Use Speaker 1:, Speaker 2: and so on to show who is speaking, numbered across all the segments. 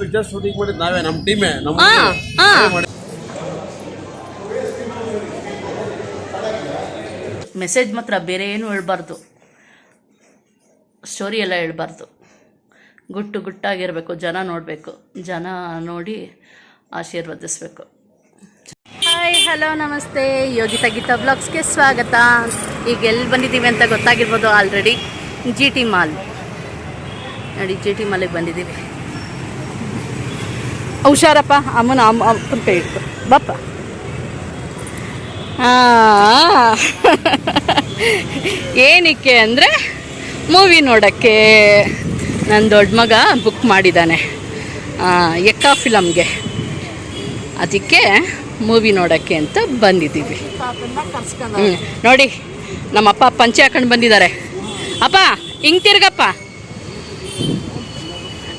Speaker 1: Picture shooting ಮಾಡಿದ್ ನಾವೇ ನಮ್ಮ ಟೀಮೇ ನಮ್ಮ
Speaker 2: ಹಾ ಹಾ ಮೆಸೇಜ್ ಮಾತ್ರ ಬೇರೆ ಏನು ಹೇಳ್ಬಾರ್ದು. ಸ್ಟೋರಿ ಎಲ್ಲ ಹೇಳ್ಬಾರ್ದು. ಗುಟ್ಟು ಗುಟ್ಟಾಗಿರ್ಬೇಕು ಜನ ನೋಡ್ಬೇಕು. ಜನ ನೋಡಿ ಆಶೀರ್ವದಿಸ್ಬೇಕು. ಹಾಯ್ ಹಲೋ ನಮಸ್ತೆ. ಯೋಗಿತಾ ಗೀತಾ ಬ್ಲಾಗ್ಸ್ಗೆ ಸ್ವಾಗತ. ಈಗ ಎಲ್ಲಿ ಬಂದಿದ್ದೀವಿ ಅಂತ ಗೊತ್ತಾಗಿರ್ಬೋದು ಆಲ್ರೆಡಿ ಜಿ ಟಿ ಮಾಲ್ ನೋಡಿ ಜಿ ಟಿ ಮಾಲಿಗೆ ಬಂದಿದ್ದೀವಿ. ಹುಷಾರಪ್ಪ, ಅಮ್ಮನ ಅಮ್ಮ ಅಪ್ಪನ ಕೈ ಇಟ್ಟು ಬಪ್ಪ. ಏನಕ್ಕೆ ಅಂದರೆ ಮೂವಿ ನೋಡೋಕ್ಕೆ ನನ್ನ ದೊಡ್ಡ ಮಗ ಬುಕ್ ಮಾಡಿದ್ದಾನೆ ಎಕ್ಕ ಫಿಲಮ್ಗೆ ಅದಕ್ಕೆ ಮೂವಿ ನೋಡೋಕ್ಕೆ ಅಂತ ಬಂದಿದ್ದೀವಿ. ನೋಡಿ ನಮ್ಮಪ್ಪ ಪಂಚೆ ಹಾಕೊಂಡು ಬಂದಿದ್ದಾರೆ. ಅಪ್ಪ, ಹಿಂಗೆ ತಿರ್ಗಪ್ಪ.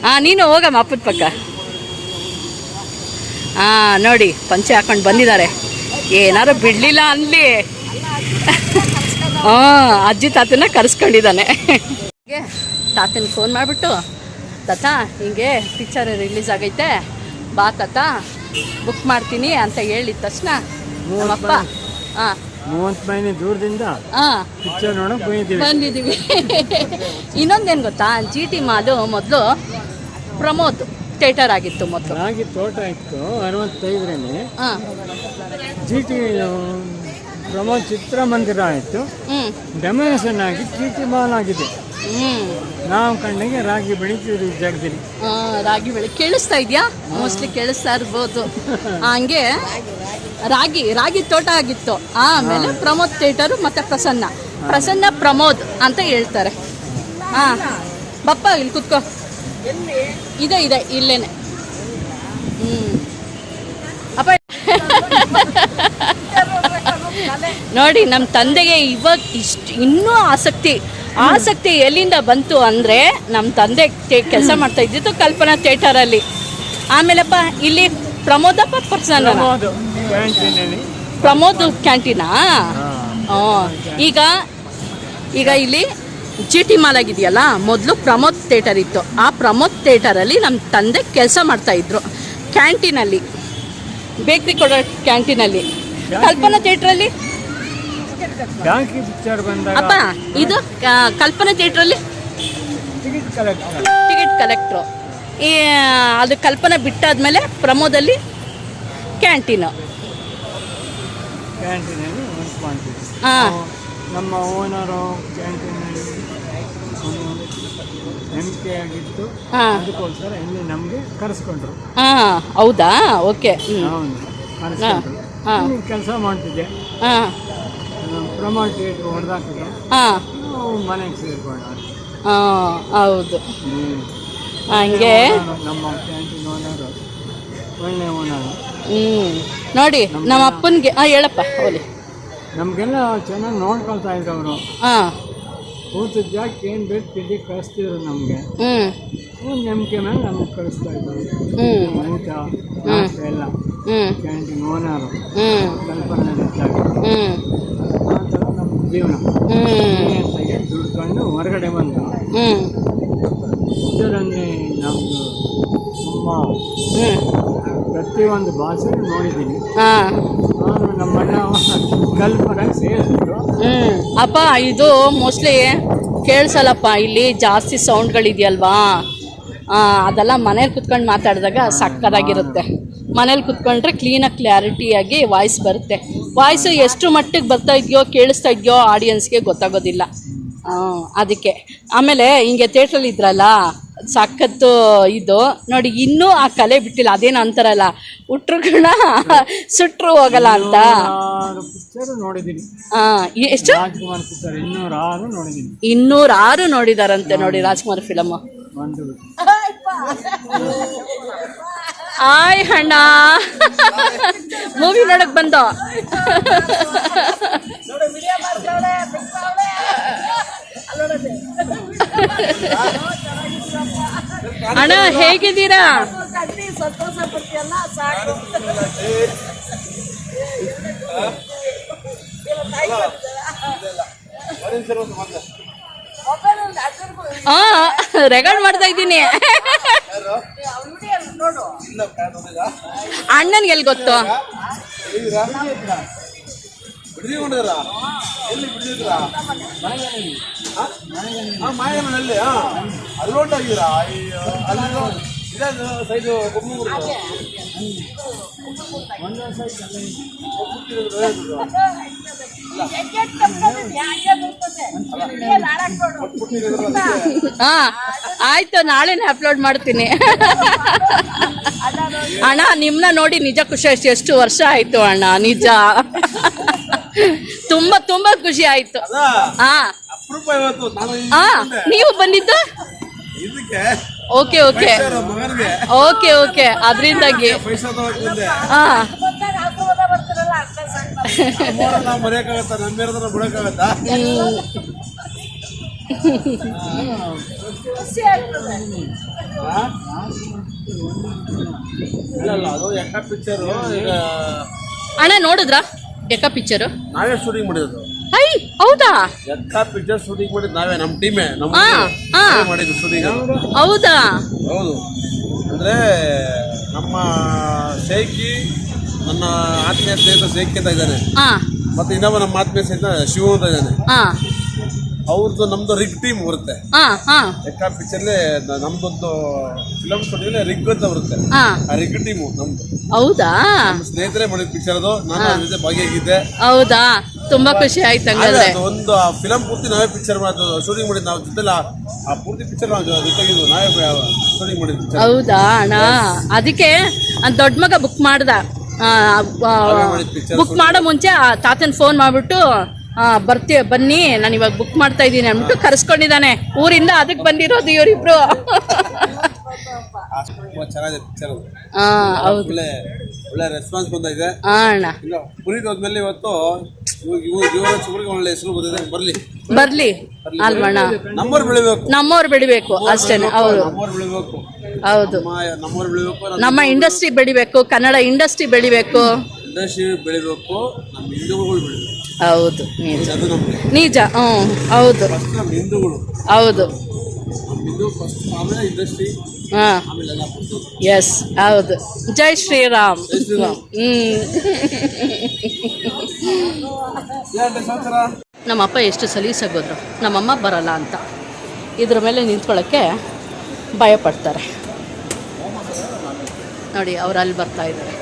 Speaker 2: ಹಾಂ ನೀನು ಹೋಗಮ್ಮ ಅಪ್ಪದ ಪಕ್ಕ. ಹಾಂ ನೋಡಿ ಪಂಚೆ ಹಾಕೊಂಡು ಬಂದಿದ್ದಾರೆ. ಏನಾರು ಬಿಡಲಿಲ್ಲ ಅನ್ಲಿ ಹಾಂ ಅಜ್ಜಿ ತಾತನ ಕರೆಸ್ಕೊಂಡಿದ್ದಾನೆ. ತಾತನ ಫೋನ್ ಮಾಡಿಬಿಟ್ಟು ತಾತ ಹಿಂಗೆ ಪಿಕ್ಚರ್ ರಿಲೀಸ್ ಆಗೈತೆ. ಬಾ ತಾತ ಬುಕ್ ಮಾಡ್ತೀನಿ ಅಂತ ಹೇಳಿದ ತಕ್ಷಣ ನಮ್ಮಪ್ಪ ಹಾಂ
Speaker 3: ಮೂವತ್ತು ಮೈಲಿ ದೂರದಿಂದ
Speaker 2: ಹಾಂ
Speaker 3: ಪಿಕ್ಚರ್ ನೋಡಕ್ ಬಂದಿದ್ದೀವಿ.
Speaker 2: ಬಂದಿದ್ದೀವಿ. ಇನ್ನೊಂದೇನು ಗೊತ್ತಾ ಜಿ ಟಿ ಮಾಲು ಮೊದಲು ಪ್ರಮೋದ್ ಥಿಯೇಟರ್ ಆಗಿತ್ತು ಮೊದಲು.
Speaker 3: ರಾಗಿ ತೋಟ ಇತ್ತು ಅರವತ್ತೈದರಲ್ಲಿ.
Speaker 2: ಹಾಂ.
Speaker 3: ಜಿ ಟಿ ಪ್ರಮೋದ್ ಚಿತ್ರಮಂದಿರ ಆಯಿತು.
Speaker 2: ಹ್ಞೂ
Speaker 3: ಡೆಮನೇಷನ್ ಆಗಿ ಜಿ ಟಿ ಮಾಲ್ ಆಗಿದೆ.
Speaker 2: ಹ್ಞೂ
Speaker 3: ನಾವು ಕಂಡಂಗೆ ರಾಗಿ ಬೆಳಿತೀವಿ ಈ ಜಾಗದಲ್ಲಿ.
Speaker 2: ಆ, ರಾಗಿ ಬೆಳೆ ಕೇಳಿಸ್ತಾ ಇದೆಯಾ? ಮೋಸ್ಟ್ಲಿ ಕೇಳಿಸ್ತಾ ಇರ್ಬೋದು. ಹಂಗೆ ರಾಗಿ ರಾಗಿ ತೋಟ ಆಗಿತ್ತು. ಆಮೇಲೆ ಪ್ರಮೋದ್ ಥಿಯೇಟರ್ ಮತ್ತೆ ಪ್ರಸನ್ನ. ಪ್ರಸನ್ನ ಪ್ರಮೋದ್ ಅಂತ ಹೇಳ್ತಾರೆ. ಹಾ. ಬಪ್ಪ ಇಲ್ಲಿ ಕುತ್ಕೋ. ಇದೆ ಇದೆ ಇಲ್ಲೇನೆ. ಹ್ಮ್. ಅಪ್ಪ ನೋಡಿ ನಮ್ಮ ತಂದೆಗೆ ಇವಾಗ ಇಷ್ಟು ಇನ್ನೂ ಆಸಕ್ತಿ. ಆಸಕ್ತಿ ಎಲ್ಲಿಂದ ಬಂತು ಅಂದರೆ ನಮ್ಮ ತಂದೆ ಕೆಲಸ ಮಾಡ್ತಾ ಇದ್ದಿತ್ತು ಕಲ್ಪನಾ ಥಿಯೇಟರಲ್ಲಿ. ಆಮೇಲಪ್ಪ ಇಲ್ಲಿ ಪ್ರಮೋದಪ್ಪ ಪರ್ಸನ್
Speaker 3: ಪ್ರಮೋದ್
Speaker 2: ಕ್ಯಾಂಟೀನಾ ಹ್ಞೂ ಈಗ ಈಗ ಇಲ್ಲಿ ಜಿ ಟಿ ಮಾಲ್ ಆಗಿದೆಯಲ್ಲ ಮೊದಲು ಪ್ರಮೋದ್ ಥೇಟರ್ ಇತ್ತು. ಆ ಪ್ರಮೋದ್ ಥೇಟರಲ್ಲಿ ನಮ್ಮ ತಂದೆ ಕೆಲಸ ಮಾಡ್ತಾಯಿದ್ರು ಕ್ಯಾಂಟೀನಲ್ಲಿ. ಬೇಕ್ರಿ ಕೊಡೋ ಕ್ಯಾಂಟೀನಲ್ಲಿ. ಕಲ್ಪನಾ
Speaker 3: ಥೇಟ್ರಲ್ಲಿ
Speaker 2: ಅಪ್ಪ ಇದು ಕಲ್ಪನಾ ಥೇಟ್ರಲ್ಲಿ
Speaker 3: ಟಿಕೆಟ್ ಕಲೆಕ್ಟರ್
Speaker 2: ಈ ಅದು ಕಲ್ಪನಾ ಬಿಟ್ಟಾದ್ಮೇಲೆ ಪ್ರಮೋದಲ್ಲಿ ಕ್ಯಾಂಟೀನು. ಹಾಂ.
Speaker 3: ನಮ್ಮ ಓನರು ಕ್ಯಾಂಟೀನ್
Speaker 2: ಹಾಂ
Speaker 3: ಅದಕ್ಕೋಸ್ಕರ ಇಲ್ಲಿ ನಮಗೆ ಕರೆಸ್ಕೊಂಡ್ರು.
Speaker 2: ಹಾಂ ಹೌದಾ? ಓಕೆ. ಹ್ಞೂ
Speaker 3: ಅವನು ಕರೆಸ್ಕೊಂಡ್ರು.
Speaker 2: ಹಾ.
Speaker 3: ಕೆಲಸ ಮಾಡ್ತಿದ್ದೆ.
Speaker 2: ಹಾಂ.
Speaker 3: ಪ್ರಮೋಟ್ ಥಿಯೇಟ್ರ್ ಹೊಡೆದಾಕಿದ್ರು
Speaker 2: ಹಾಂ.
Speaker 3: ಮನೆಗೆ ಸೇರ್ಕೊಂಡು
Speaker 2: ಹಾಂ ಹೌದು. ಹಂಗೆ?
Speaker 3: ನಮ್ಮ ಕ್ಯಾಂಟೀನ್ ಓನರು ಒಳ್ಳೆ ಓನರು.
Speaker 2: ಹ್ಞೂ ನೋಡಿ ನಮ್ಮ ಅಪ್ಪನಿಗೆ ಹಾಂ ಹೇಳಪ್ಪ ಓಲಿ
Speaker 3: ನಮಗೆಲ್ಲ ಚೆನ್ನಾಗಿ ನೋಡ್ಕೊಳ್ತಾ ಇದ್ರು ಅವರು.
Speaker 2: ಹಾಂ.
Speaker 3: ಊಟದ ಜಾಗಕ್ಕೆ ಏನು ಬೇಕು ತಿಂಡಿ ಕಳಿಸ್ತಿದ್ರು ನಮಗೆ?
Speaker 2: ಹ್ಞೂ
Speaker 3: ಒಂದು ನಂಬಿಕೆ ಮೇಲೆ ನಮಗೆ ಕಳಿಸ್ತಾ ಇದ್ರು.
Speaker 2: ಹ್ಞೂ
Speaker 3: ಊಟ ನಾಷ್ಟ ಎಲ್ಲ.
Speaker 2: ಹ್ಞೂ
Speaker 3: ಕ್ಯಾಂಟೀನ್ ಓನರು.
Speaker 2: ಹ್ಞೂ
Speaker 3: ಕಲ್ಪನೆ ಜಾಗ. ಆ ಥರ ನಮ್ಮ ಜೀವನ.
Speaker 2: ಹ್ಞೂ
Speaker 3: ಅಂತಾಗಿ ದುಡ್ಕೊಂಡು ಹೊರಗಡೆ ಬಂದು.
Speaker 2: ಹ್ಞೂ
Speaker 3: ಇದರಲ್ಲಿ ನಮ್ಮದು ತುಂಬ
Speaker 2: ಹ್ಞೂ
Speaker 3: ಪ್ರತಿಯೊಂದು ಭಾಷೆ ನೋಡಿದ್ದೀನಿ
Speaker 2: ಹಾಂ.
Speaker 3: ನಮ್ಮಣ್ಣ
Speaker 2: ಅಪ್ಪ, ಇದು ಮೋಸ್ಟ್ಲಿ ಕೇಳಿಸಲ್ಲಪ್ಪ, ಇಲ್ಲಿ ಜಾಸ್ತಿ ಸೌಂಡ್ಗಳಿದೆಯಲ್ವಾ ಅದೆಲ್ಲ ಮನೇಲಿ ಕುತ್ಕೊಂಡು ಮಾತಾಡಿದಾಗ ಸಕ್ಕದಾಗಿರುತ್ತೆ. ಮನೇಲಿ ಕುತ್ಕೊಂಡ್ರೆ ಕ್ಲೀನಾಗಿ ಕ್ಲಾರಿಟಿಯಾಗಿ ವಾಯ್ಸ್ ಬರುತ್ತೆ. ವಾಯ್ಸು ಎಷ್ಟು ಮಟ್ಟಿಗೆ ಬರ್ತಾ ಇದೆಯೋ, ಕೇಳಿಸ್ತಾ ಇದೆಯೋ ಆಡಿಯನ್ಸ್ಗೆ ಗೊತ್ತಾಗೋದಿಲ್ಲ. ಅದಕ್ಕೆ. ಆಮೇಲೆ, ಹಿಂಗೆ ಥಿಯೇಟ್ರಲ್ಲಿ ಇದ್ರಲ್ಲ ಸಖತ್ತು ಇದು. ನೋಡಿ ಇನ್ನೂ ಆ ಕಲೆ ಬಿಟ್ಟಿಲ್ಲ. ಅದೇನು ಅಂತಾರಲ್ಲ ಹುಟ್ರುಗಳನ್ನ ಸುಟ್ರು ಹೋಗಲ್ಲ ಅಂತ. ಎಷ್ಟು? ಇನ್ನೂರಾರು ನೋಡಿದಾರಂತೆ ನೋಡಿ ರಾಜ್ಕುಮಾರ್ ಫಿಲಮ್ ಆಯ್ ಹಣ್ಣ ಮೂವಿ ನೋಡಕ್ ಬಂದ. ಅಣ್ಣ ಹೇಗಿದ್ದೀರಾ? ಹಾ ರೆಕಾರ್ಡ್ ಮಾಡ್ತಾ ಇದ್ದೀನಿ. ಅಣ್ಣನ್ಗೆ ಎಲ್ಲಿ ಗೊತ್ತು?
Speaker 1: ಎಲ್ಲಿ ಅಲ್ಲಿ ಇದೆ ಸೈಡು ಕುಮ್ಮೂರು
Speaker 2: ಹಾ ಆಯ್ತು ನಾಳೆನೆ ಅಪ್ಲೋಡ್ ಮಾಡ್ತೀನಿ. ಅಣ್ಣ ನಿಮ್ನ ನೋಡಿ ನಿಜ ಖುಷಿ ಆಯ್ತು. ಎಷ್ಟು ವರ್ಷ ಆಯ್ತು ಅಣ್ಣ ನಿಜ. ತುಂಬಾ ತುಂಬಾ ಖುಷಿ ಆಯ್ತು. ಹಾ. ನೀವು ಬಂದಿದ್ದು? Okay okay. Okay okay. ಅದರಿಂದಾಗಿ. ಹಾ ಅಣ್ಣ ನೋಡಿದ್ರಾ? ಎಕ್ಕ ಪಿಕ್ಚರ್
Speaker 1: ನಾವೇ ಶೂಟಿಂಗ್ ಮಾಡಿದ್ದು.
Speaker 2: ಐ ಹೌದಾ?
Speaker 1: ಎಕ್ಕ ಪಿಕ್ಚರ್ ಶೂಟಿಂಗ್ ಮಾಡಿದ್ದು ನಾವೇ ನಮ್ಮ ಟೀಮೇ ನಮ್ಮ
Speaker 2: ಹಾ, ಹಾ.
Speaker 1: ನಾವೇ ಮಾಡಿದ್ದು ಶೂಟಿಂಗ್
Speaker 2: ಹೌದಾ?
Speaker 1: ಹೌದು. ಅಂದರೆ ನಮ್ಮ ಶೇಖಿ ನನ್ನ ಆತ್ಮೀಯ ಸ್ನೇಹಿತ ಶೇಖಿ ಅಂತ ಇದ್ದಾನೆ.
Speaker 2: ಹಾ
Speaker 1: ಮತ್ತು ಇನ್ನೊಬ್ಬ ನಮ್ಮ ಆತ್ಮೀಯ ಸ್ನೇಹಿತ ಶಿವ ಅಂತ ಇದ್ದಾನೆ.
Speaker 2: ಹಾ
Speaker 1: ಅವ್ರದ್ದು ನಮ್ಮದು ರಿಗ್ ಟೀಮ್ ಬರುತ್ತೆ.
Speaker 2: ಹಾ ಹಾ
Speaker 1: ಎಕ್ಕ ಪಿಕ್ಚರ್ಲಿ ನಮ್ಮದೊಂದು ಫಿಲಮ್ ಸ್ಟುಡಿಯೋಲಿ ರಿಗ್ ಅಂತ ಬರುತ್ತೆ.
Speaker 2: ಹಾ
Speaker 1: ಆ ರಿಗ್ ಟೀಮು ನಮ್ದು.
Speaker 2: ಹೌದಾ?
Speaker 1: ಸ್ನೇಹಿತರೆ ಮಾಡಿದ ಪಿಕ್ಚರ್ ಅದು. ನಾನು ಅದ್ರ ಜೊತೆ ಭಾಗಿಯಾಗಿದ್ದೆ.
Speaker 2: ಹೌದಾ? ತುಂಬಾ ಖುಷಿ ಆಯ್ತು
Speaker 1: ಆದ್ರೆ
Speaker 2: ಹಂಗಾದ್ರೆ
Speaker 1: ಅದು ಒಂದು ಫಿಲಂ ಪೂರ್ತಿ ನಾವೇ ಪಿಕ್ಚರ್ ಮಾಡೋದು ಶೂಟಿಂಗ್ ಮಾಡಿದ್ದು ನಾವು ಜೊತೆಲ್ಲ ಆ ಪೂರ್ತಿ ಪಿಕ್ಚರ್ ನಾವು ಜೊತೆಗಿದ್ದು ನಾವೇ ಶೂಟಿಂಗ್ ಮಾಡಿದ್ದು
Speaker 2: ಹೌದಾ? ಅಣ್ಣ ಅದಕ್ಕೆ ದೊಡ್ಡ ಮಗ ಬುಕ್ ಮಾಡ್ದ.
Speaker 1: ಮಾಡಿದ್ picture
Speaker 2: ಬುಕ್ ಮಾಡೋ ಮುಂಚೆ ಆ ತಾತನ ಫೋನ್ ಮಾಡ್ಬಿಟ್ಟು ಆ, ಬರ್ತೀವಿ ಬನ್ನಿ ನಾನು ಇವಾಗ ಬುಕ್ ಮಾಡ್ತಾ ಇದ್ದೀನಿ ಅಂದ್ಬಿಟ್ಟು ಕರೆಸ್ಕೊಂಡಿದ್ದಾನೆ. ಊರಿಂದ ಅದಕ್ಕೆ ಬಂದಿರೋದು ಇವರಿಬ್ರು.
Speaker 1: ಚೆನ್ನಾಗಿದೆ ಪಿಕ್ಚರ್
Speaker 2: ಹೌದು.
Speaker 1: ಒಳ್ಳೆ ಒಳ್ಳೆ ರೆಸ್ಪಾನ್ಸ್ ಬಂದಿದೆ
Speaker 2: ಹಾ ಅಣ್ಣ.
Speaker 1: ಇನ್ನು ಪುನೀತ್ ಹೋದ್ಮೇಲೆ ಇವತ್ತು ಇವಾಗ ಇವ್ ಚಿಗುರಿಗೆ ಒಳ್ಳೆ ಹೆಸರು ಬಂದಿದೆ. ಬರ್ಲಿ.
Speaker 2: ಬರ್ಲಿ. ಅಲ್ವಣ್ಣ?
Speaker 1: ನಂಬರ್ ಬೆಳಿಬೇಕು.
Speaker 2: ನಮ್ಮವ್ರು ಬೆಳಿಬೇಕು ಅಷ್ಟೇನೆ. ಹೌದು.
Speaker 1: ನಮ್ಮವ್ರು ಬೆಳಿಬೇಕು.
Speaker 2: ಹೌದು.
Speaker 1: ನಮ್ಮ ನಮ್ಮವ್ರು ಬೆಳಿಬೇಕು
Speaker 2: ನಮ್ಮ ಇಂಡಸ್ಟ್ರಿ ಬೆಳಿಬೇಕು ಕನ್ನಡ ಇಂಡಸ್ಟ್ರಿ ಬೆಳಿಬೇಕು.
Speaker 1: ಇಂಡಸ್ಟ್ರಿ ಬೆಳಿಬೇಕು ನಮ್ಮ ಹಿಂದೂಗಳು ಬೆಳಿಬೇಕು.
Speaker 2: ಹೌದು ನಿಜ.
Speaker 1: ಅದು ನಮ್ಗೆ.
Speaker 2: ನಿಜ ಹ್ಞೂ ಹೌದು.
Speaker 1: ಫಸ್ಟ್ ನಮ್ಮ ಹಿಂದೂಗಳು.
Speaker 2: ಹೌದು. ಎಸ್ ಹೌದು. ಜೈ ಶ್ರೀರಾಮ್. ನಮ್ಮಪ್ಪ ಎಷ್ಟು ಸಲೀಸಾಗೋದ್ರು ನಮ್ಮಮ್ಮ ಬರಲ್ಲ ಅಂತ. ಇದ್ರ ಮೇಲೆ ನಿಂತ್ಕೊಳ್ಳೋಕ್ಕೆ ಭಯಪಡ್ತಾರೆ. ನೋಡಿ ಅವ್ರು ಅಲ್ಲಿ ಬರ್ತಾ ಇದ್ದಾರೆ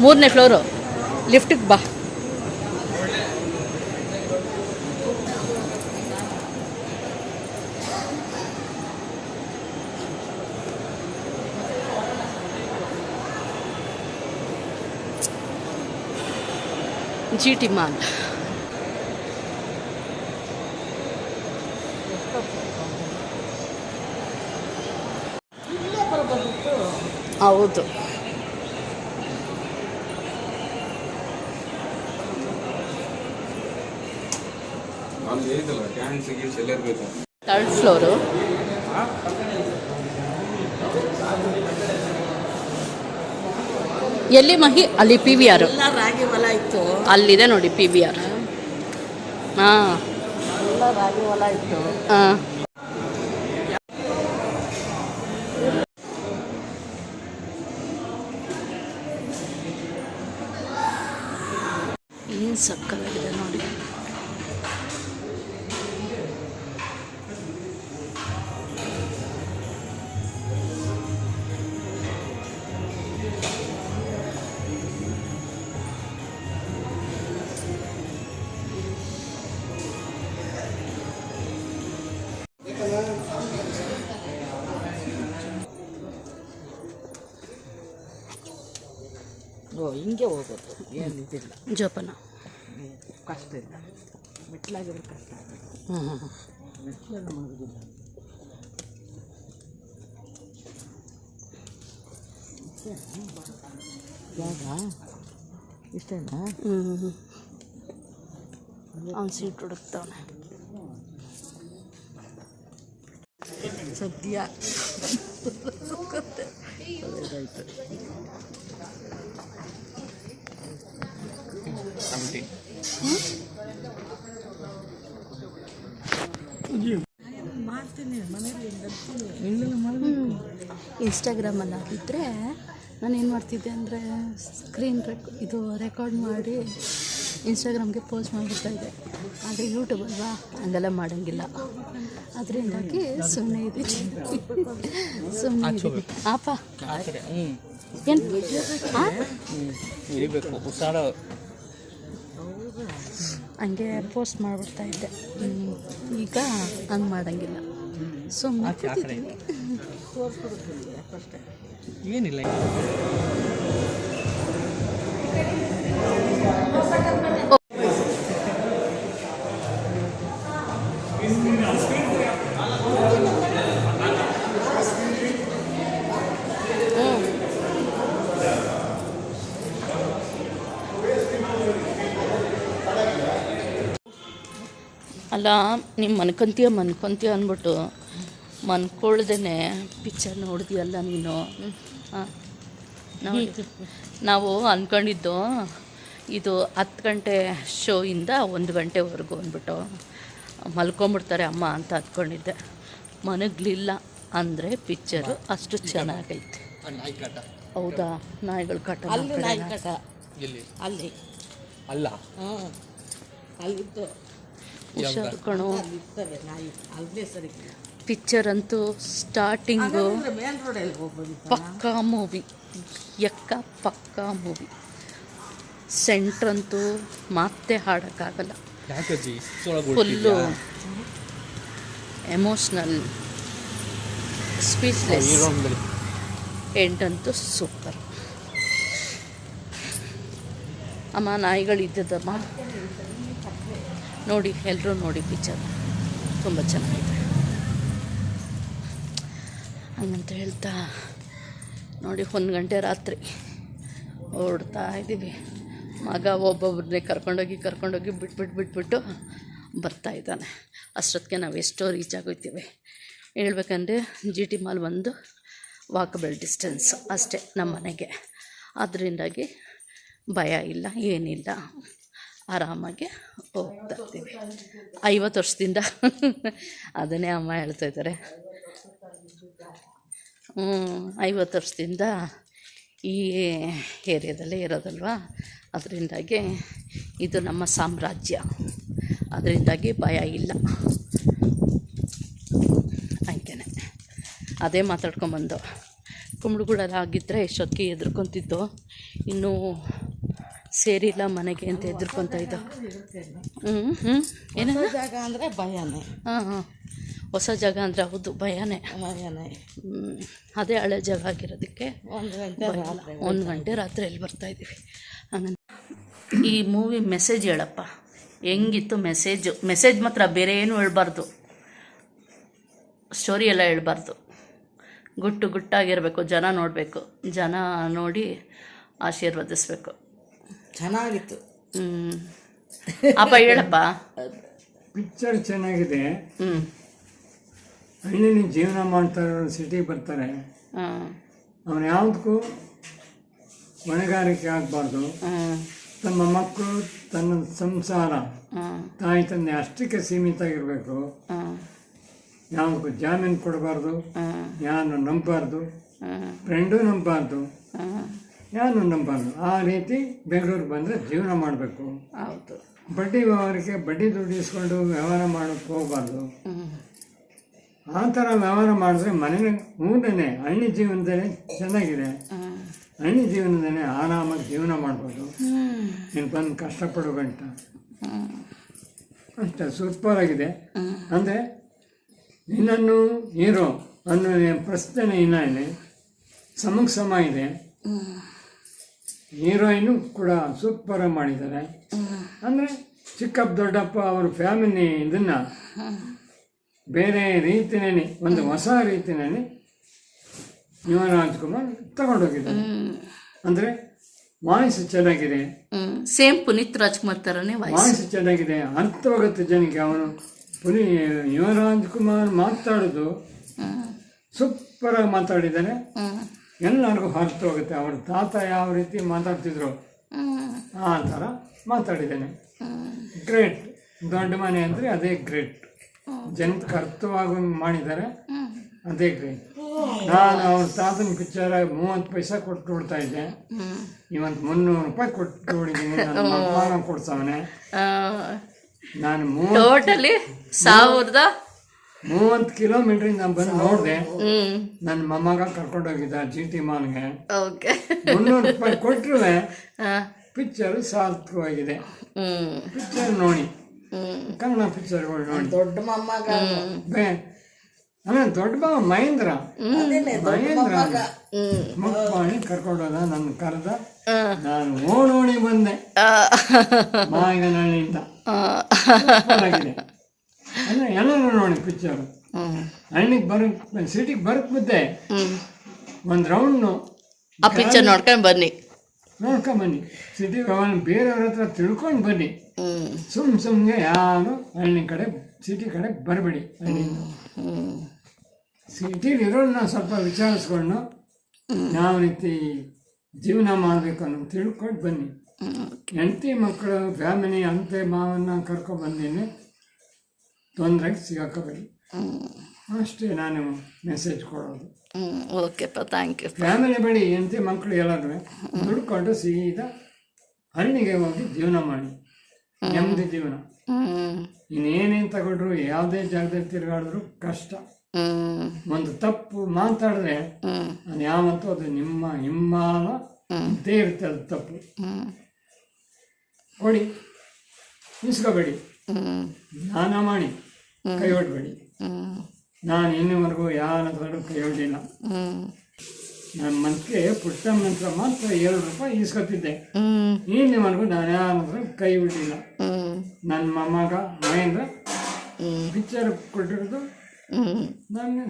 Speaker 2: ಮೂರನೇ ಫ್ಲೋರು ಲಿಫ್ಟಿಗೆ ಬಾ. G T mall. ಹೌದು. ಥರ್ಡ್ ಫ್ಲೋರು ಎಲ್ಲಿ ಮಹಿ? ಅಲ್ಲಿ ಪಿ ವಿ ಆರ್
Speaker 4: ರಾಗಿ ಹೊಲ ಇತ್ತು.
Speaker 2: ಅಲ್ಲಿದೆ ನೋಡಿ ಪಿ ವಿ ಆರ್ ಹಾಂ.
Speaker 4: ಎಲ್ಲ ರಾಗಿ ಹೊಲ ಇತ್ತು.
Speaker 2: ಹಾಂ. ಏನು ಸಕ್ಕತ್ತಾಗಿದೆ ನೋಡಿ.
Speaker 4: ಹಿಂಗೆ ಹೋಗೋದು ಏನು ಇದಿಲ್ಲ.
Speaker 2: ಜೋಪಾನ.
Speaker 4: ಕಷ್ಟ ಇಲ್ಲ. ಮೆಟ್ಲಾಗಿದ್ರೆ ಕಷ್ಟ
Speaker 2: ಹ್ಞೂ ಹ್ಞೂ
Speaker 4: ಮೆಟ್ಲೆಲ್ಲ ಮಾಡೋದಿಲ್ಲ. ಜಾಗ ಇಷ್ಟೇನಾ
Speaker 2: ಹ್ಞೂ ಅವ್ನು ಸೀಟ್ ಹುಡುಕ್ತವನೆ.
Speaker 4: ಸದ್ಯ.
Speaker 2: ಇನ್ಸ್ಟಾಗ್ರಾಮಲ್ಲಿ ಹಾಕಿದ್ರೆ ನಾನು ಏನು ಮಾಡ್ತಿದ್ದೆ ಅಂದರೆ ಸ್ಕ್ರೀನ್ ರೆಕ್ ಇದು ರೆಕಾರ್ಡ್ ಮಾಡಿ ಇನ್ಸ್ಟಾಗ್ರಾಮ್ಗೆ ಪೋಸ್ಟ್ ಮಾಡಿಬಿಡ್ತಾ ಇದ್ದೆ. ಆದರೆ ಯೂಟ್ಯೂಬ್ ಅಲ್ವಾ? ಹಂಗೆಲ್ಲ ಮಾಡೋಂಗಿಲ್ಲ. ಅದರಿಂದಾಗಿ ಸುಮ್ಮನೆ ಇದ್ದೀನಿ ಸುಮ್ಮನೆ ಇದ್ದೀನಿ ಆಪ. ಏನು? ಹಂಗೆ ಪೋಸ್ಟ್ ಮಾಡಿಬಿಡ್ತಾ ಇದ್ದೆ. ಈಗ ಹಂಗೆ ಮಾಡೋಂಗಿಲ್ಲ. ಸುಮ್ಮನೆ
Speaker 3: ಏನಿಲ್ಲ
Speaker 2: ಅಲ್ಲ ನೀವು ಮನ್ಕೊಂತೀಯ ಮನ್ಕೊಂತೀಯ ಅಂದ್ಬಿಟ್ಟು ಮನ್ಕೊಳ್ದೇ ಪಿಕ್ಚರ್ ನೋಡಿದ್ಯಲ್ಲ ನೀನು? ಹಾಂ. ನಾವು ನಾವು ಅಂದ್ಕೊಂಡಿದ್ದು ಇದು ಹತ್ತು ಗಂಟೆ ಶೋಯಿಂದ ಒಂದು ಗಂಟೆವರೆಗೂ ಅಂದ್ಬಿಟ್ಟು ಮಲ್ಕೊಂಬಿಡ್ತಾರೆ ಅಮ್ಮ ಅಂತ ಅಂದ್ಕೊಂಡಿದ್ದೆ ಮನಗ್ಲಿಲ್ಲ ಅಂದರೆ ಪಿಕ್ಚರು ಅಷ್ಟು ಚೆನ್ನಾಗೈತೆ. ಹೌದಾ? ನಾಯಿಗಳು ಕಟ್ಟ
Speaker 4: ಅಲ್ಲಿ ಅಲ್ಲ ಕಟ. ಅಲ್ಲಿ.
Speaker 3: ಅಲ್ಲ?
Speaker 4: ಹ್ಞೂ ಅಲ್ಲಿದ್ದು.
Speaker 2: ಹುಷಾರು ಕಣೋ. ಪಿಕ್ಚರ್ ಅಂತೂ ಸ್ಟಾರ್ಟಿಂಗು ಪಕ್ಕಾ ಮೂವಿ ಎಕ್ಕ ಪಕ್ಕಾ ಮೂವಿ ಸೆಂಟ್ರಂತೂ ಮತ್ತೆ ಹಾಡೋಕ್ಕಾಗಲ್ಲ. ಫುಲ್ಲು ಎಮೋಷ್ನಲ್ ಸ್ಪೀಚ್ಲೆಸ್ ಎಂಟಂತೂ ಸೂಪರ್ ಅಮ್ಮ ನಾಯಿಗಳಿದ್ದದಮ್ಮ. ನೋಡಿ ಎಲ್ಲರೂ ನೋಡಿ ಪಿಕ್ಚರ್ ತುಂಬ ಚೆನ್ನಾಗಿದೆ. ಹಂಗಂತ ಹೇಳ್ತಾ, ನೋಡಿ, ಒಂದು ಗಂಟೆ ರಾತ್ರಿ ಓಡ್ತಾ ಇದ್ದೀವಿ. ಮಗ ಒಬ್ಬೊಬ್ಬರನ್ನೇ ಕರ್ಕೊಂಡೋಗಿ ಕರ್ಕೊಂಡೋಗಿ ಬಿಟ್ಬಿಟ್ಟು ಬಿಟ್ಬಿಟ್ಟು ಬರ್ತಾ ಇದ್ದಾನೆ. ಅಷ್ಟೊತ್ತಿಗೆ ನಾವು ಎಷ್ಟೋ ರೀಚ್ ಆಗೋಯ್ತೀವಿ. ಹೇಳ್ಬೇಕಂದ್ರೆ ಜಿ ಟಿ ಮಾಲ್ ಒಂದು ವಾಕಬಲ್ ಡಿಸ್ಟೆನ್ಸ್ ಅಷ್ಟೇ ನಮ್ಮ ಮನೆಗೆ. ಅದರಿಂದಾಗಿ ಭಯ ಇಲ್ಲ, ಏನಿಲ್ಲ. ಆರಾಮಾಗಿ ಹೋಗ್ತಾ ಇರ್ತೀವಿ ಐವತ್ತು ವರ್ಷದಿಂದ ಅದನ್ನೇ ಅಮ್ಮ ಹೇಳ್ತಾ ಇದ್ದಾರೆ. ಹ್ಞೂ ಐವತ್ತು ವರ್ಷದಿಂದ ಈ ಏರಿಯಾದಲ್ಲೇ ಇರೋದಲ್ವಾ? ಅದರಿಂದಾಗಿ ಇದು ನಮ್ಮ ಸಾಮ್ರಾಜ್ಯ. ಅದರಿಂದಾಗಿ ಭಯ ಇಲ್ಲ. ಹಾಗೇನೆ. ಅದೇ ಮಾತಾಡ್ಕೊಂಬಂದು. ಕುಂಬಳಗಳಾಗಿದ್ದರೆ ಎಷ್ಟೊತ್ತಿಗೆ ಎದುರ್ಕೊತಿದ್ದೋ ಇನ್ನೂ ಸೇರಿಲ್ಲ ಮನೆಗೆ ಅಂತ ಹೆದರ್ಕೊಂತ ಇದ್ದ. ಹ್ಞೂ ಹ್ಞೂ ಏನೇನು
Speaker 4: ಜಾಗ ಅಂದರೆ ಭಯನೇ.
Speaker 2: ಹಾಂ ಹಾಂ. ಹೊಸ ಜಾಗ ಅಂದರೆ ಹೌದು ಭಯನೇ.
Speaker 4: ಭಯನೇ.
Speaker 2: ಹ್ಞೂ ಅದೇ ಹಳೆ ಜಾಗ ಆಗಿರೋದಕ್ಕೆ
Speaker 4: ಒಂದು ಗಂಟೆ ರಾತ್ರಿ
Speaker 2: ಒಂದು ಗಂಟೆ ರಾತ್ರಿ ಎಲ್ಲಿ ಬರ್ತಾ ಇದ್ದೀವಿ. ಹಂಗಂತ ಈ ಮೂವಿ ಮೆಸೇಜ್ ಹೇಳಪ್ಪ. ಹೆಂಗಿತ್ತು ಮೆಸೇಜು? ಮೆಸೇಜ್ ಮಾತ್ರ ಬೇರೆ ಏನು ಹೇಳ್ಬಾರ್ದು. ಸ್ಟೋರಿ ಎಲ್ಲ ಹೇಳ್ಬಾರ್ದು. ಗುಟ್ಟು ಗುಟ್ಟಾಗಿರಬೇಕು ಜನ ನೋಡಬೇಕು. ಜನ ನೋಡಿ ಆಶೀರ್ವದಿಸ್ಬೇಕು.
Speaker 4: ಚೆನ್ನಾಗಿತ್ತು.
Speaker 2: ಅಪ್ಪ ಹೇಳಪ್ಪ.
Speaker 3: ಪಿಕ್ಚರ್ ಚೆನ್ನಾಗಿದೆ.
Speaker 2: ಹಳ್ಳಿನ
Speaker 3: ಹಳ್ಳಿಲಿ ಜೀವನ ಮಾಡ್ತಾರೆ ಸಿಟಿಗೆ ಬರ್ತಾರೆ. ಅವನು ಯಾವುದಕ್ಕೂ ಹೊಣೆಗಾರಿಕೆ ಆಗಬಾರ್ದು. ತಮ್ಮ ಮಕ್ಕಳು ತನ್ನ ಸಂಸಾರ ತಾಯಿ ತಂದೆ ಅಷ್ಟಕ್ಕೆ ಸೀಮಿತ ಆಗಿರಬೇಕು ಯಾವುದಕ್ಕೂ ಜಾಮೀನು ಕೊಡಬಾರ್ದು. ಯಾರನ್ನು ನಂಬಬಾರ್ದು. ಫ್ರೆಂಡು ನಂಬಬಾರ್ದು.
Speaker 2: ಹಾಂ
Speaker 3: ನಂಬಾರ್ದು ಆ ರೀತಿ ಬೆಂಗಳೂರಿಗೆ ಬಂದರೆ ಜೀವನ ಮಾಡಬೇಕು.
Speaker 2: ಹೌದು.
Speaker 3: ಬಡ್ಡಿ ವ್ಯವಹಾರಕ್ಕೆ ಬಡ್ಡಿ ದುಡ್ಡು ಇಸ್ಕೊಂಡು ವ್ಯವಹಾರ ಮಾಡೋಕ್ಕೆ ಹೋಗಬಾರ್ದು. ಆ ಥರ ವ್ಯವಹಾರ ಮಾಡಿದ್ರೆ ಮನೆ ಊಟನೇ ಹಳ್ಳಿ ಜೀವನದಲ್ಲಿ ಚೆನ್ನಾಗಿದೆ. ಹಳ್ಳಿ ಜೀವನದಲ್ಲೇ ಆರಾಮಾಗಿ ಜೀವನ ಮಾಡ್ಬೋದು. ನೀನು ಬಂದು ಕಷ್ಟಪಡೋ ಗಂಟ.
Speaker 2: ಅಂತ
Speaker 3: ಅಷ್ಟೇ ಸೂಪರ್ ಆಗಿದೆ ಅಂದರೆ ನಿನ್ನನ್ನು ಹೀರೋ ಅನ್ನೋ ಪ್ರಶ್ನೆ ಇಲ್ಲ ಇಲ್ಲಿ. ಸಮಕ್ಕೆ ಸಮ ಇದೆ. ಹೀರೋಯಿನು ಕೂಡ ಸೂಪರ್ ಮಾಡಿದ್ದಾರೆ ಅಂದರೆ ಚಿಕ್ಕಪ್ಪ ದೊಡ್ಡಪ್ಪ ಅವ್ರ ಫ್ಯಾಮಿಲಿ ಇದನ್ನು ಬೇರೆ ರೀತಿನೇ ಒಂದು ಹೊಸ ರೀತಿನೇ ಯುವ ರಾಜ್ಕುಮಾರ್ ತಗೊಂಡೋಗಿದ್ದಾರೆ. ಅಂದರೆ ವಾಯ್ಸ್ ಚೆನ್ನಾಗಿದೆ.
Speaker 2: ಸೇಮ್ ಪುನೀತ್ ರಾಜ್ಕುಮಾರ್ ಥರನೇ ವಾಯ್ಸ್.
Speaker 3: ಚೆನ್ನಾಗಿದೆ ಚೆನ್ನಾಗಿದೆ. ಅರ್ಥವಾಗುತ್ತೆ ಜನಕ್ಕೆ ಅವನು ಪುನಿ ಯುವರಾಜ್ ಕುಮಾರ್ ಮಾತಾಡೋದು ಸೂಪರಾಗಿ ಮಾತಾಡಿದ್ದಾನೆ ಎಲ್ಲರಿಗೂ ಅರ್ಥವಾಗುತ್ತೆ ಅವ್ರ ತಾತ ಯಾವ ರೀತಿ ಮಾತಾಡ್ತಿದ್ರು? ಆ ಥರ ಮಾತಾಡಿದ್ದೇನೆ. ಗ್ರೇಟ್. ದೊಡ್ಡ ಮನೆ ಅಂದರೆ ಅದೇ ಗ್ರೇಟ್. ಜನಕ್ಕೆ ಅರ್ಥವಾಗ ಮಾಡಿದ್ದಾರೆ ಅದೇ ಗ್ರೇಟ್. ನಾನು ಅವ್ರ ತಾತನ ಪಿಕ್ಚರ್ ಮೂವತ್ತು ಪೈಸೆ ಕೊಟ್ಟು ನೋಡ್ತಾ ಇದ್ದೆ. ಇವತ್ತು ಮುನ್ನೂರು ರೂಪಾಯಿ ಕೊಟ್ಟು ನೋಡಿದ್ದೀನಿ. ನಾನು ಮಗ ಕೊಡ್ಸವನೆ. ನಾನು
Speaker 2: ಟೋಟಲಿ ಸಾವಿರದ
Speaker 3: ಮೂವತ್ತು ನಾನು ಬಂದು ನೋಡಿದೆ.
Speaker 2: ಹ್ಞೂ
Speaker 3: ನನ್ನ ಮೊಮ್ಮಗ ಕರ್ಕೊಂಡೋಗಿದ್ದ ಜಿ ಟಿ ಮಾಲ್ಗೆ
Speaker 2: ಓಕೆ.
Speaker 3: ಮುನ್ನೂರು ರೂಪಾಯಿ ಕೊಟ್ಟರು ಪಿಕ್ಚರ್ ಸಾರ್ಥಕವಾಗಿದೆ.
Speaker 2: ಹ್ಞೂ
Speaker 3: ಪಿಕ್ಚರ್ ನೋಡಿ.
Speaker 2: ಹ್ಞೂ
Speaker 3: ಕನ್ನಡ ಪಿಕ್ಚರ್ ನೋಡಿ.
Speaker 4: ದೊಡ್ಡ ಮೊಮ್ಮಗ.
Speaker 3: ಬೇ ಆಮೇಲೆ ದೊಡ್ಡ ಬಾವ ಮಹೇಂದ್ರ. ಮಹೇಂದ್ರ ಮುಖಪಾಣಿ ಕರ್ಕೊಂಡೋದ ನನ್ನ ಕರೆದ. ನಾನು ಓಣೋಣಿ ಬಂದೆ. ಮಾಯಗನಹಳ್ಳಿಯಿಂದ ಅಂದ್ರೆ ಎಲ್ಲರೂ ನೋಡಿ ಪಿಕ್ಚರು ಹಳ್ಳಿಗೆ ಬರು ಸಿಟಿಗೆ ಬರಕ್ಕೆ ಬಿದ್ದೆ ಒಂದು ರೌಂಡು
Speaker 2: ಆ ಪಿಕ್ಚರ್ ನೋಡ್ಕೊಂಡು ಬನ್ನಿ.
Speaker 3: ನೋಡ್ಕೊಂಡು ಬನ್ನಿ. ಸಿಟಿ ಬೇರೆಯವ್ರ ಹತ್ರ ತಿಳ್ಕೊಂಡು ಬನ್ನಿ. ಸುಮ್ ಸುಮ್ಮನೆ ಯಾರು ಹಳ್ಳಿ ಕಡೆ ಸಿಟಿ ಕಡೆ ಬರಬೇಡಿ ಹಳ್ಳಿಯಿಂದ ಸಿಟಿಲಿ ಇರೋನ್ನ ಸ್ವಲ್ಪ ವಿಚಾರಿಸ್ಕೊಂಡು ಯಾವ ರೀತಿ ಜೀವನ ಮಾಡಬೇಕು ಅನ್ನೋ ತಿಳ್ಕೊಂಡು ಬನ್ನಿ. ಹೆಂಡತಿ ಮಕ್ಕಳು ಫ್ಯಾಮಿಲಿ ಅಂತೆ ಮಾವನ್ನ ಕರ್ಕೊಂಡು ಬಂದೀನಿ. ತೊಂದರೆಗೆ ಸಿಗಾಕೋಬೇಡಿ. ಅಷ್ಟೇ ನಾನು ಮೆಸೇಜ್ ಕೊಡೋದು.
Speaker 2: ಓಕೆಪ್ಪ ಥ್ಯಾಂಕ್ ಯು
Speaker 3: ಫ್ಯಾಮಿಲಿ ಬಳಿ ಹೆಂಡತಿ ಮಕ್ಕಳು ಎಲ್ಲರೂ ದುಡ್ಕೊಂಡು ಸೀದಾ ಹಳ್ಳಿಗೆ ಹೋಗಿ ಜೀವನ ಮಾಡಿ. ನೆಮ್ಮದಿ ಜೀವನ. ಇನ್ನೇನೇನು ತಗೊಂಡ್ರು ಯಾವುದೇ ಜಾಗದಲ್ಲಿ ತಿರುಗಾಡಿದ್ರು ಕಷ್ಟ. ಒಂದು ತಪ್ಪು ಮಾತಾಡಿದ್ರೆ ಅದು ಯಾವತ್ತೂ ಅದು ನಿಮ್ಮ ಹಿಮ್ಮಾಲ ಅಂತೇ ಇರುತ್ತೆ ಅದು ತಪ್ಪು. ಕೊಡಿ. ಇಸ್ಕೋಬೇಡಿ ಜ್ಞಾನ ಮಾಡಿ. ಕೈ ಹೊಡ್ಬೇಡಿ ನಾನು ಇನ್ನುವರೆಗೂ ಯಾರಾದ್ರೂ ಕೈ
Speaker 2: ಹೊಡಿಲ್ಲ
Speaker 3: ನನ್ನ ಮನಕ್ಕೆ ಪುಟ್ಟ ಮಂತ್ರ ಮಾತ್ರ ಏಳು ರೂಪಾಯಿ
Speaker 2: ಈಸ್ಕೊತಿದ್ದೆ.
Speaker 3: ಇನ್ನೂವರೆಗೂ ನಾನು ಯಾರ ಕೈ
Speaker 2: ಹ್ಞೂ
Speaker 3: ನನ್ನ ಮೊಮ್ಮಗ ಮಹೇಂದ್ರ ಪಿಕ್ಚರ್ ಕೊಟ್ಟಿರೋದು ನನ್ನ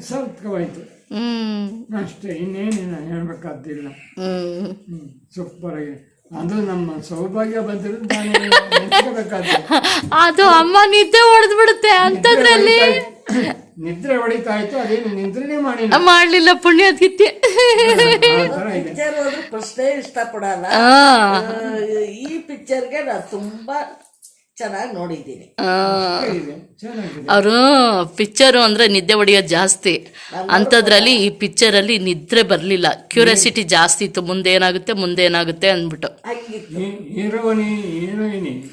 Speaker 2: ಹ್ಞೂ
Speaker 3: ಅಷ್ಟೇ
Speaker 2: ಹ್ಞೂ
Speaker 3: ಹ್ಞೂ ಸೂಪರ್ ಆಗಿದೆ. ಅದು ನಮ್ಮ ಸೌಭಾಗ್ಯ ಬಂದಿರೋದು.
Speaker 2: ಅದು ಅಮ್ಮ ನಿದ್ದೆ ಹೊಡೆದ್ ಬಿಡುತ್ತೆ ಅಂತದ್ರಲ್ಲಿ.
Speaker 3: ನಿದ್ರೆ ಹೊಡಿತಾ ಇತ್ತು ಅದೇನು ನಿದ್ರೆನೇ ಮಾಡಿಲ್ಲ.
Speaker 2: ಮಾಡ್ಲಿಲ್ಲ
Speaker 3: ಪುಣ್ಯ ಇದೆ.
Speaker 4: ಪಿಕ್ಚರ್ ಹೋದ್ರೆ ಪ್ರಶ್ನೆ ಇಷ್ಟಪಡಲ್ಲ. ಈ ಪಿಕ್ಚರ್ಗೆ ನಾನು ತುಂಬಾ ಚೆನ್ನಾಗಿ ನೋಡಿದ್ದೀನಿ.
Speaker 2: ಆ.
Speaker 3: ಇದೆ ಚೆನ್ನಾಗಿದೆ.
Speaker 2: ಅವರು ಪಿಕ್ಚರು ಅಂದರೆ ನಿದ್ದೆ ಹೊಡೆಯೋದು ಜಾಸ್ತಿ. ಅಂಥದ್ರಲ್ಲಿ ಈ ಪಿಕ್ಚರಲ್ಲಿ ನಿದ್ರೆ ಬರಲಿಲ್ಲ. ಕ್ಯೂರಿಯಾಸಿಟಿ ಜಾಸ್ತಿ ಇತ್ತು. ಮುಂದೆ ಏನಾಗುತ್ತೆ ಮುಂದೆ ಏನಾಗುತ್ತೆ ಅಂದ್ಬಿಟ್ಟು.
Speaker 3: ಹೀರೋನಿ ಹೀರೋಯಿನಿ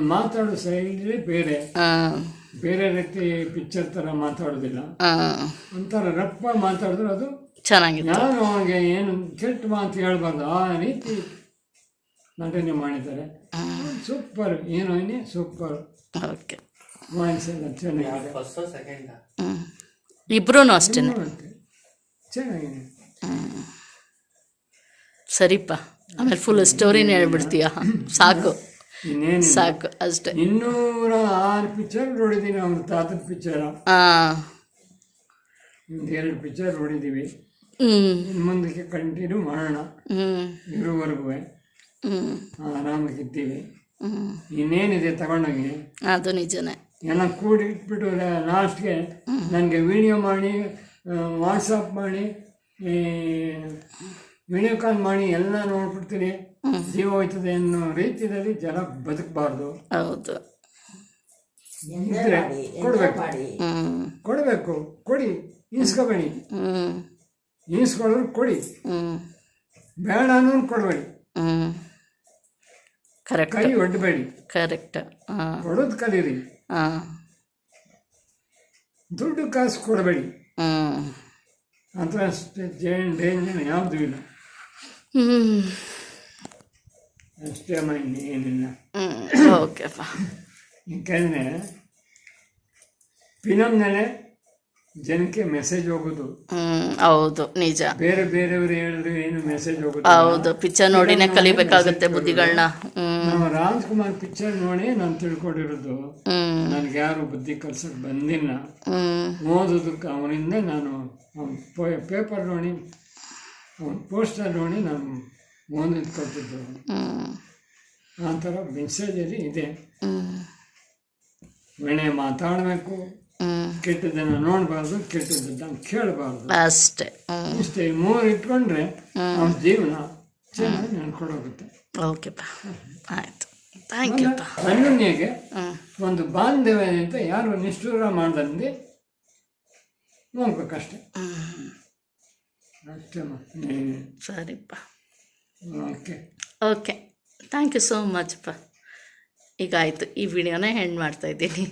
Speaker 3: ಮಾತಾಡೋ ಶೈಲಿ ಬೇರೆ.
Speaker 2: ಹಾಂ.
Speaker 3: ಬೇರೆ ರೀತಿ ಪಿಕ್ಚರ್ ತರ ಮಾತಾಡೋದಿಲ್ಲ.
Speaker 2: ಹಾಂ.
Speaker 3: ಒಂಥರ ರಪ್ಪ ಮಾತಾಡಿದ್ರೆ ಅದು
Speaker 2: ಚೆನ್ನಾಗಿತ್ತು.
Speaker 3: ಯಾರು ಏನು ಕೆಟ್ಟ ಮಾತು ಹೇಳ್ಬಾರ್ದು. ಆ ರೀತಿ ನಟನೆ ಮಾಡಿದ್ದಾರೆ. Super ಹೀರೋಯಿನಿ super.
Speaker 2: ಓಕೆ.
Speaker 3: ವಾಯ್ಸ್ ಎಲ್ಲ ಚೆನ್ನಾಗಿದೆ.
Speaker 2: ಹ್ಞೂ ಇಬ್ಬರೂ ಅಷ್ಟೇ.
Speaker 3: ಚೆನ್ನಾಗಿದೆ.
Speaker 2: ಸರಿಪ್ಪ. ಆಮೇಲೆ ಫುಲ್ ಸ್ಟೋರಿನೇ ಹೇಳ್ಬಿಡ್ತೀಯ. ಸಾಕು.
Speaker 3: ಇನ್ನೇನು
Speaker 2: ಸಾಕು ಅಷ್ಟೇ.
Speaker 3: ಇನ್ನೂರ ಆರು ಪಿಕ್ಚರ್ ನೋಡಿದ್ದೀನಿ ಅವ್ನ ತಾತನ ಪಿಕ್ಚರ
Speaker 2: ಹಾಂ
Speaker 3: ಒಂದು ಎರಡು ಪಿಕ್ಚರ್ ನೋಡಿದ್ದೀವಿ.
Speaker 2: ಹ್ಞೂ
Speaker 3: ಇನ್ನು ಮುಂದಕ್ಕೆ ಕಂಟಿನ್ಯೂ ಮಾಡೋಣ.
Speaker 2: ಹ್ಞೂ
Speaker 3: ಇರುವವರೆಗೂ.
Speaker 2: ಹ್ಞೂ
Speaker 3: ಆರಾಮಾಗಿದ್ದೀವಿ. ಇನ್ನೇನಿದೆ ತಗೊಂಡೋಗಿ?
Speaker 2: ಅದು ನಿಜನೇ.
Speaker 3: ಎಲ್ಲ ಕೂಡಿ ಇಟ್ಬಿಟ್ಟು ಲಾಸ್ಟ್ಗೆ ನನಗೆ ವಿಡಿಯೋ ಮಾಡಿ ವಾಟ್ಸಪ್ ಮಾಡಿ ವಿಡಿಯೋ ಕಾಲ್ ಮಾಡಿ ಎಲ್ಲ ನೋಡ್ಬಿಡ್ತೀನಿ. ಜೀವ ಹೋಯ್ತದೆ ಅನ್ನೋ ರೀತಿಯಲ್ಲಿ ಜನ ಬದುಕಬಾರ್ದು.
Speaker 2: ಹೌದು.
Speaker 3: ಇದ್ರೆ ಕೊಡಬೇಕು. ಕೊಡಬೇಕು. ಕೊಡಿ. ಇನ್ಸ್ಕೊಬೇಡಿ.
Speaker 2: ಹ್ಞೂ
Speaker 3: ಈಸ್ಕೊಳ್ಳೋರು ಕೊಡಿ.
Speaker 2: ಹ್ಞೂ
Speaker 3: ಬೇಡ ಅನ್ನೋನು ಕೊಡಬೇಡಿ.
Speaker 2: ಹ್ಞೂ ಕರೆಕ್ಟ್.
Speaker 3: ಕೈ ಒಡ್ಡಬೇಡಿ
Speaker 2: ಕರೆಕ್ಟ್. ಹಾಂ
Speaker 3: ಕೊಡೋದು ಕಲೀರಿ.
Speaker 2: ಹಾಂ
Speaker 3: ದುಡ್ಡು ಕಾಸು ಕೊಡಬೇಡಿ.
Speaker 2: ಹ್ಞೂ
Speaker 3: ಅಂತ ಜೇನ್ ಡೇಂಜರ್ ಯಾವುದೂ ಇಲ್ಲ.
Speaker 2: ಹ್ಞೂ
Speaker 3: ಅಷ್ಟೇ ಅಮ್ಮ ಇನ್ನೇನಿಲ್ಲ.
Speaker 2: ಹ್ಞೂ ಓಕೆಪ್ಪ
Speaker 3: ಯಾಕೆಂದರೆ ಫಿಲಮ್ನಲ್ಲೇ ಜನಕ್ಕೆ ಮೆಸೇಜ್ ಹೋಗೋದು.
Speaker 2: ಹೌದು ನಿಜ.
Speaker 3: ಬೇರೆ ಬೇರೆಯವರು ಹೇಳಿದ್ರು ಏನು ಮೆಸೇಜ್ ಹೋಗುದು
Speaker 2: ಹೌದು ಪಿಕ್ಚರ್ ನೋಡಿನೇ ಕಲಿಬೇಕಾಗುತ್ತೆ ಬುದ್ಧಿಗಳನ್ನ
Speaker 3: ನಾವು ರಾಜ್ಕುಮಾರ್ ಪಿಕ್ಚರ್ ನೋಡಿ ನಾನು ತಿಳ್ಕೊಂಡಿರೋದು. ನನ್ಗೆ ಯಾರು ಬುದ್ಧಿ ಕಲ್ಸಕ್ ಬಂದಿಲ್ಲ. ಓದೋದಕ್ಕೆ ಅವನಿಂದ ನಾನು ಪೇಪರ್ ನೋಡಿ ಅವನ ಪೋಸ್ಟರ್ ನೋಡಿ ನಾನು ಓದಿದ್
Speaker 2: ಕೊಟ್ಟಿದ್ದು.
Speaker 3: ಆ ಥರ ಮೆಸೇಜಲ್ಲಿ ಇದೆ. ಒಳ್ಳೆ ಮಾತಾಡಬೇಕು.
Speaker 2: ಹ್ಞೂ
Speaker 3: ಕೆಟ್ಟದ್ದನ್ನು ನೋಡಬಾರ್ದು ಕೆಟ್ಟದ್ದನ್ನು ಕೇಳಬಾರ್ದು.
Speaker 2: ಅಷ್ಟೇ.
Speaker 3: ಇಷ್ಟೇ ಮೂರು ಇಟ್ಕೊಂಡ್ರೆ ಅವನ ಜೀವನ ಚೆನ್ನಾಗಿ ನಡ್ಕೊಂಡೋಗುತ್ತೆ
Speaker 2: ಓಕೆಪ್ಪ ಆಯ್ತು. ಥ್ಯಾಂಕ್ ಯು
Speaker 3: ಅನ್ಯೋನ್ಯಗೆ ಒಂದು ಬಾಂಧವ್ಯ ಅಂತ ಯಾರು ನಿಷ್ಠೂರ ಮಾಡ್ದಂಗೆ ನೋಡ್ಬೇಕಷ್ಟೇ. ಅಷ್ಟೇ.
Speaker 2: ಸರಿಪ್ಪ
Speaker 3: okay
Speaker 2: okay thank you so much ಅಪ್ಪ ಈಗ ಆಯಿತು. ಈ ವಿಡಿಯೋನ ಹೆಣ್ಣು ಮಾಡ್ತಾಯಿದ್ದೀನಿ